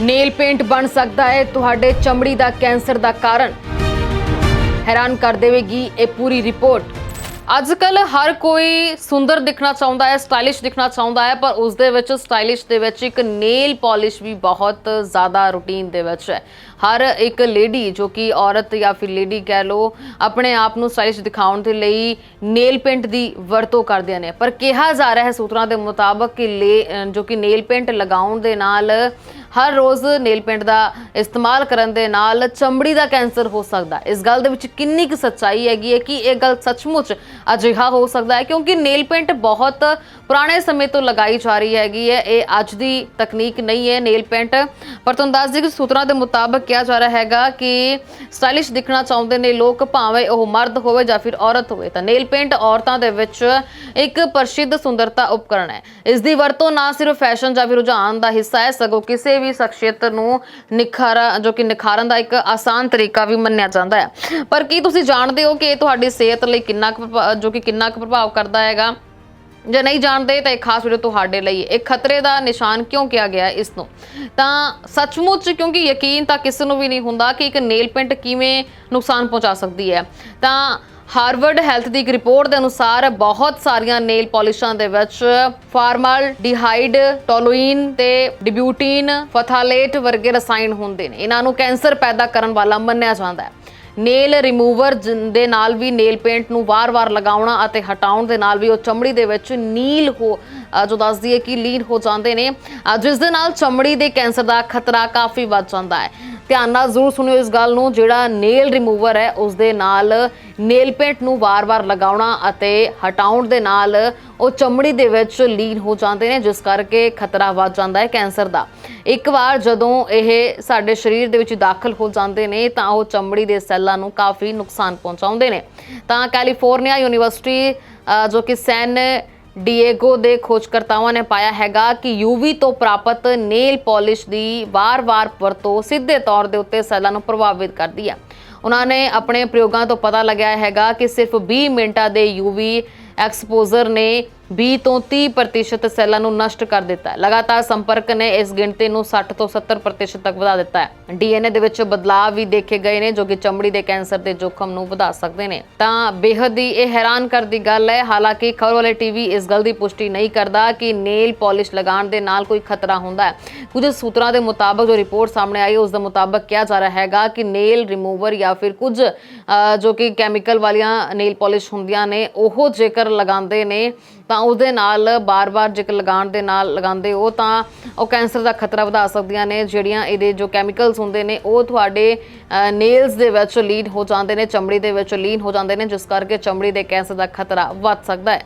Nail paint ਬਣ ਸਕਦਾ ਹੈ। ਤੁਹਾਡੇ ਚਮੜੀ ਦਾ ਕੈਂਸਰ ਦਾ ਕਾਰਨ। ਹੈਰਾਨ ਕਰ ਦੇਵੇਗੀ ਇਹ ਪੂਰੀ ਰਿਪੋਰਟ। ਅੱਜ ਕੱਲ ਹਰ ਕੋਈ ਸੁੰਦਰ ਦਿਖਣਾ ਚਾਹੁੰਦਾ ਹੈ, ਸਟਾਈਲਿਸ਼ ਦਿਖਣਾ ਚਾਹੁੰਦਾ ਹੈ, ਪਰ ਉਸ ਦੇ ਵਿੱਚ, ਸਟਾਈਲਿਸ਼ ਦੇ ਵਿੱਚ ਇੱਕ ਨੇਲ ਪਾਲਿਸ਼ ਵੀ ਬਹੁਤ ਜ਼ਿਆਦਾ ਰੂਟੀਨ ਦੇ ਵਿੱਚ ਹੈ। ਹਰ ਇੱਕ ਲੇਡੀ ਜੋ ਕਿ ਔਰਤ ਜਾਂ ਫਿਰ ਲੇਡੀ ਕਹਿ ਲੋ ਆਪਣੇ ਆਪ ਨੂੰ ਸਟਾਈਲਿਸ਼ ਦਿਖਾਉਣ ਦੇ ਲਈ ਨੇਲ ਪੇਂਟ ਦੀ ਵਰਤੋਂ ਕਰਦੀਆਂ ਨੇ। ਪਰ ਕਿਹਾ ਜਾ ਰਿਹਾ ਹੈ ਸੂਤਰਾਂ ਦੇ ਮੁਤਾਬਕ ਕਿ ਲੇ- ਜੋ ਕਿ ਨੇਲ ਪੇਂਟ ਲਗਾਉਣ ਦੇ ਨਾਲ ਹਰ ਰੋਜ਼ ਨੇਲ ਪੇਂਟ ਦਾ ਇਸਤੇਮਾਲ ਕਰਨ ਦੇ ਨਾਲ ਚਮੜੀ ਦਾ ਕੈਂਸਰ ਹੋ ਸਕਦਾ ਇਸ ਗੱਲ ਦੇ ਵਿੱਚ ਕਿੰਨੀ ਕੁ ਸੱਚਾਈ ਹੈਗੀ ਹੈ ਕਿ ਇਹ ਗੱਲ ਸੱਚਮੁੱਚ ਅਜਿਹਾ ਹੋ ਸਕਦਾ ਹੈ ਕਿਉਂਕਿ ਨੇਲ ਪੇਂਟ ਬਹੁਤ ਪੁਰਾਣੇ ਸਮੇਂ ਤੋਂ ਲਗਾਈ ਜਾ ਰਹੀ ਹੈਗੀ ਹੈ। ਇਹ ਅੱਜ ਦੀ ਤਕਨੀਕ ਨਹੀਂ ਹੈ ਨੇਲ ਪੇਂਟ। ਪਰ ਤੁਹਾਨੂੰ ਦੱਸ ਦਈਏ ਕਿ ਸੂਤਰਾਂ ਦੇ ਮੁਤਾਬਕ ਕਿਹਾ ਜਾ ਰਿਹਾ ਹੈਗਾ ਕਿ ਸਟਾਈਲਿਸ਼ ਦਿਖਣਾ ਚਾਹੁੰਦੇ ਨੇ ਲੋਕ, ਭਾਵੇਂ ਉਹ ਮਰਦ ਹੋਵੇ ਜਾਂ ਫਿਰ ਔਰਤ ਹੋਵੇ, ਤਾਂ ਨੇਲ ਪੇਂਟ ਔਰਤਾਂ ਦੇ ਵਿੱਚ ਇੱਕ ਪ੍ਰਸਿੱਧ ਸੁੰਦਰਤਾ ਉਪਕਰਣ ਹੈ। ਇਸ ਦੀ ਵਰਤੋਂ ਨਾ ਸਿਰਫ ਫੈਸ਼ਨ ਜਾਂ ਫਿਰ ਰੁਝਾਨ ਦਾ ਹਿੱਸਾ ਹੈ, ਸਗੋਂ ਕਿਸੇ ਵੀ ਸ਼ਖਸੀਅਤ ਨੂੰ ਨਿਖਾਰਾ, ਜੋ ਕਿ ਨਿਖਾਰਨ ਦਾ ਇੱਕ ਆਸਾਨ ਤਰੀਕਾ ਵੀ ਮੰਨਿਆ ਜਾਂਦਾ ਹੈ। ਪਰ ਕੀ ਤੁਸੀਂ ਜਾਣਦੇ ਹੋ ਕਿ ਇਹ ਤੁਹਾਡੀ ਸਿਹਤ ਲਈ ਕਿੰਨਾ ਕੁ ਜੋ ਕਿ ਕਿੰਨਾ ਕੁ ਪ੍ਰਭਾਵ ਕਰਦਾ ਹੈਗਾ? ਜੇ ਨਹੀਂ ਜਾਣਦੇ ਤਾਂ ਇਹ ਖਾਸ ਵੀਡੀਓ ਤੁਹਾਡੇ ਲਈ ਇਹ ਖਤਰੇ ਦਾ ਨਿਸ਼ਾਨ ਕਿਉਂ ਕਿਹਾ ਗਿਆ ਹੈ ਇਸ ਨੂੰ? ਤਾਂ ਸੱਚਮੁੱਚ ਕਿਉਂਕਿ ਯਕੀਨ ਤਾਂ ਕਿਸੇ ਨੂੰ ਵੀ ਨਹੀਂ ਹੁੰਦਾ ਕਿ ਇੱਕ ਨੇਲ ਪਿੰਟ ਕਿਵੇਂ ਨੁਕਸਾਨ ਪਹੁੰਚਾ ਸਕਦੀ ਹੈ। ਤਾਂ ਹਾਰਵਰਡ ਹੈਲਥ ਦੀ ਇੱਕ ਰਿਪੋਰਟ ਦੇ ਅਨੁਸਾਰ ਬਹੁਤ ਸਾਰੀਆਂ ਨੇਲ ਪਾਲਿਸ਼ਾਂ ਦੇ ਵਿੱਚ ਫਾਰਮਲ ਡਿਹਾਈਡ ਟੋਲੂਇਨ ਤੇ ਡਿਬਿਊਟਿਨ, ਫਥਾਲੇਟ ਵਰਗੇ ਰਸਾਇਣ ਹੁੰਦੇ ਨੇ। ਇਹਨਾਂ ਨੂੰ ਕੈਂਸਰ ਪੈਦਾ ਕਰਨ ਵਾਲਾ ਮੰਨਿਆ ਜਾਂਦਾ ਹੈ। ਨੇਲ ਰਿਮੂਵਰ ਦੇ ਨਾਲ ਵੀ ਨੇਲ ਪੇਂਟ ਨੂੰ ਵਾਰ-ਵਾਰ ਲਗਾਉਣਾ ਅਤੇ ਹਟਾਉਣ ਦੇ ਨਾਲ ਵੀ ਉਹ ਚਮੜੀ ਦੇ ਵਿੱਚ ਨੀਲ ਹੋ ਜੋ ਦੱਸਦੀ ਹੈ ਕਿ ਲੀਨ ਹੋ ਜਾਂਦੇ ਨੇ। ਜਿਸ ਦੇ ਨਾਲ ਚਮੜੀ ਦੇ ਕੈਂਸਰ ਦਾ ਖਤਰਾ ਕਾਫੀ ਵੱਧ ਜਾਂਦਾ ਹੈ। ਧਿਆਨ ਨਾਲ ਜ਼ਰੂਰ ਸੁਣਿਓ ਇਸ ਗੱਲ ਨੂੰ। ਜਿਹੜਾ ਨੇਲ ਰਿਮੂਵਰ ਹੈ ਉਸ ਦੇ ਨਾਲ ਨੇਲ ਪੇਂਟ ਨੂੰ ਵਾਰ-ਵਾਰ ਲਗਾਉਣਾ ਅਤੇ ਹਟਾਉਣ ਦੇ ਨਾਲ ਉਹ ਚਮੜੀ ਦੇ ਵਿੱਚ ਲੀਨ ਹੋ ਜਾਂਦੇ ਨੇ, ਜਿਸ ਕਰਕੇ ਖਤਰਾ ਵੱਧ ਜਾਂਦਾ ਹੈ ਕੈਂਸਰ ਦਾ। ਇੱਕ ਵਾਰ ਜਦੋਂ ਇਹ ਸਾਡੇ ਸਰੀਰ ਦੇ ਵਿੱਚ ਦਾਖਲ ਹੋ ਜਾਂਦੇ ਨੇ, ਤਾਂ ਉਹ ਚਮੜੀ ਦੇ ਸੈੱਲਾਂ ਨੂੰ ਕਾਫੀ ਨੁਕਸਾਨ ਪਹੁੰਚਾਉਂਦੇ ਨੇ। ਤਾਂ ਕੈਲੀਫੋਰਨੀਆ ਯੂਨੀਵਰਸਿਟੀ ਜੋ ਕਿ ਸੈਨ ਡੀਏਗੋ ਦੇ ਖੋਜਕਰਤਾਵਾਂ ਨੇ ਪਾਇਆ ਹੈਗਾ ਕਿ ਯੂਵੀ ਤੋਂ ਪ੍ਰਾਪਤ ਨੇਲ ਪਾਲਿਸ਼ ਦੀ ਵਾਰ-ਵਾਰ ਵਰਤੋਂ ਸਿੱਧੇ ਤੌਰ ਦੇ ਉੱਤੇ ਸੈੱਲਾਂ ਨੂੰ ਪ੍ਰਭਾਵਿਤ ਕਰਦੀ ਹੈ ਉਹਨਾਂ ਨੇ ਆਪਣੇ ਪ੍ਰਯੋਗਾਂ ਤੋਂ ਪਤਾ ਲਗਾਇਆ ਹੈਗਾ ਕਿ ਸਿਰਫ 20 ਮਿੰਟਾਂ ਦੇ ਯੂਵੀ ਐਕਸਪੋਜ਼ਰ ਨੇ 20 ਤੋਂ 30% ਸੈੱਲਾਂ ਨੂੰ ਨਸ਼ਟ ਕਰ ਦਿੱਤਾ ਹੈ। ਲਗਾਤਾਰ ਸੰਪਰਕ ਨੇ ਇਸ ਗਿਣਤੀ ਨੂੰ 60 ਤੋਂ 70% ਤੱਕ ਵਧਾ ਦਿੱਤਾ ਹੈ। ਡੀਐਨਏ ਦੇ ਵਿੱਚ ਬਦਲਾਅ ਵੀ ਦੇਖੇ ਗਏ ਨੇ, ਜੋ ਕਿ ਚਮੜੀ ਦੇ ਕੈਂਸਰ ਦੇ ਜੋਖਮ ਨੂੰ ਵਧਾ ਸਕਦੇ ਨੇ। ਤਾਂ ਬੇਹੱਦ ਹੀ ਇਹ ਹੈਰਾਨ ਕਰ ਦੀ ਗੱਲ ਹੈ। ਹਾਲਾਂਕਿ ਖਬਰ ਵਾਲੇ ਟੀਵੀ ਇਸ ਗੱਲ ਦੀ ਪੁਸ਼ਟੀ ਨਹੀਂ ਕਰਦਾ ਕਿ ਨੇਲ ਪਾਲਿਸ਼ ਲਗਾਉਣ ਦੇ ਨਾਲ ਕੋਈ ਖਤਰਾ ਹੁੰਦਾ ਹੈ। ਕੁਝ ਸੂਤਰਾਂ ਦੇ ਮੁਤਾਬਕ ਜੋ ਰਿਪੋਰਟ ਸਾਹਮਣੇ ਆਈ, ਉਸ ਦੇ ਮੁਤਾਬਕ ਕਿਹਾ ਜਾ ਰਿਹਾ ਹੈਗਾ ਕਿ ਨੇਲ ਰਿਮੂਵਰ ਜਾਂ ਫਿਰ ਕੁਝ ਜੋ ਕਿ ਕੈਮੀਕਲ ਵਾਲੀਆਂ ਨੇਲ ਪਾਲਿਸ਼ ਹੁੰਦੀਆਂ ਨੇ, ਉਹ ਜੇਕਰ ਲਗਾਉਂਦੇ ਨੇ ਤਾਂ ਉਹਦੇ ਨਾਲ ਬਾਰ-ਬਾਰ ਜੇਕਰ ਲਗਾਉਣ ਦੇ ਨਾਲ ਲਗਾਉਂਦੇ ਹੋ ਤਾਂ ਉਹ ਕੈਂਸਰ ਦਾ ਖਤਰਾ ਵਧਾ ਸਕਦੀਆਂ ਨੇ, ਜਿਹੜੀਆਂ ਇਹਦੇ ਜੋ ਕੈਮੀਕਲਸ ਹੁੰਦੇ ਨੇ, ਉਹ ਤੁਹਾਡੇ ਨੇਲਸ ਦੇ ਵਿੱਚ ਲੀਨ ਹੋ ਜਾਂਦੇ ਨੇ, ਚਮੜੀ ਦੇ ਵਿੱਚ ਲੀਨ ਹੋ ਜਾਂਦੇ ਨੇ, ਜਿਸ ਕਰਕੇ ਚਮੜੀ ਦੇ ਕੈਂਸਰ ਦਾ ਖਤਰਾ ਵੱਧ ਸਕਦਾ ਹੈ।